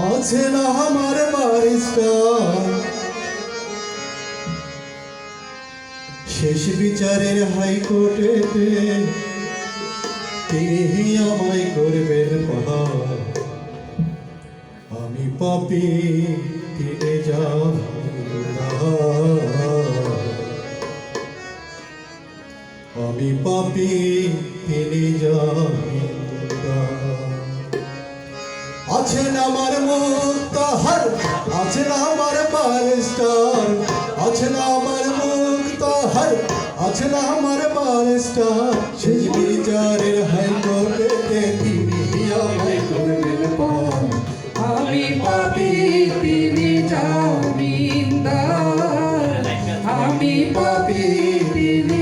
আছে না আমার বারিস্টার। শেষ বিচারের হাইকোর্টেতে তিনি আমায় করবেন পাহাড়। আমি পাপি, ফিরে যাব আমি পাপি, ফিরে যাবি আছেন আমার মুক্তাহার, আছেন আমার বারিস্টার আছেন আমার মুক্তাহার, আছেন আমার বারিস্টার শেষ বিচারের হাইকোর্টেতে তিনি আমায় করবেন পার আমি পাপি, তিনি জামিনদার। আমি পাপি, তিনি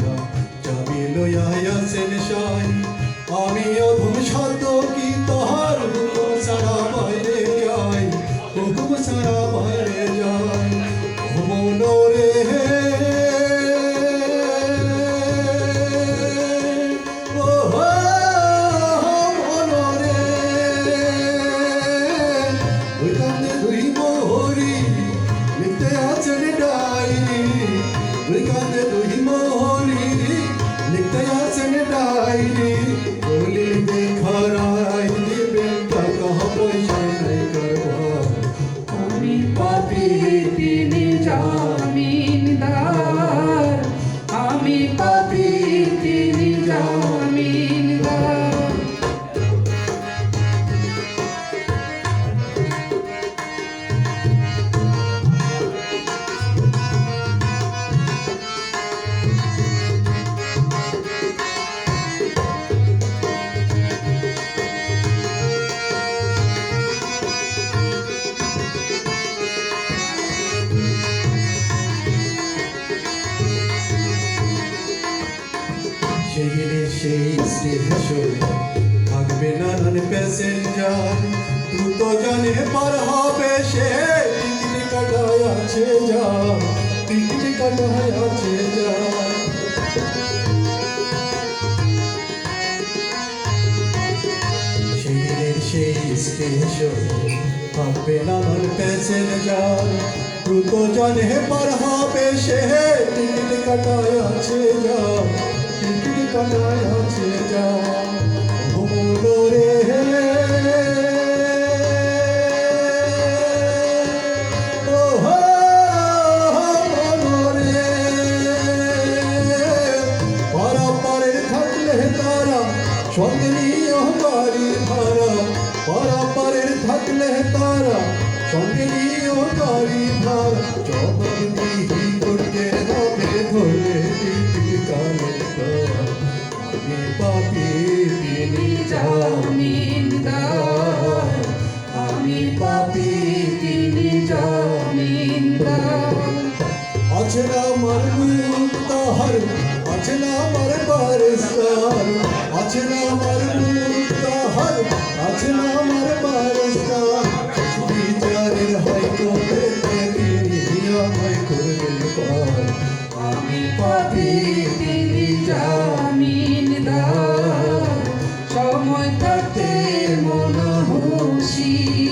চাবি লইয়া আসেন সাই। আমি অঘম সাধ্য কি তার হুকুম ছাড়া বাইরে যাই। হুকুম ছাড়া বাইরে মনরে ওই কান্দে দুই আছেন কান্দে দুই লিখতে আছেন ডায়েরি বলি দেখারাই দিবেন টাকা পয়সা নাই করবা আমি পাপি তিনি জামিনদার সেই স্টেশনে থাকবে নানান প্যাসেঞ্জার, দ্রুত জানে পার হবে সে। টিকিট কাটায় আছে যা, টিকিট কাটায় আছে যা। সেদিনের সেই স্টেশনে থাকবে নানান প্যাসেঞ্জার, দ্রুত জানে পার হবে সে। টিকিট কাটায় আছে যা। কাটায় আছে যা ভুলো রে সঙ্গে নিয়েও গাড়ি ভাড়া থাকলে তারা সঙ্গে নিয়েও গাড়ি ভাড়া চমক দিহি পাপি তিনি জামিন আমি পাপি তিনি জামিন অচলা আমার তাহার অচলা আমার বারসার অচলা আমার তাহার অচলা আমার বারসার বিচারের হয় করে তিনি হয় করে আমি পাপি see.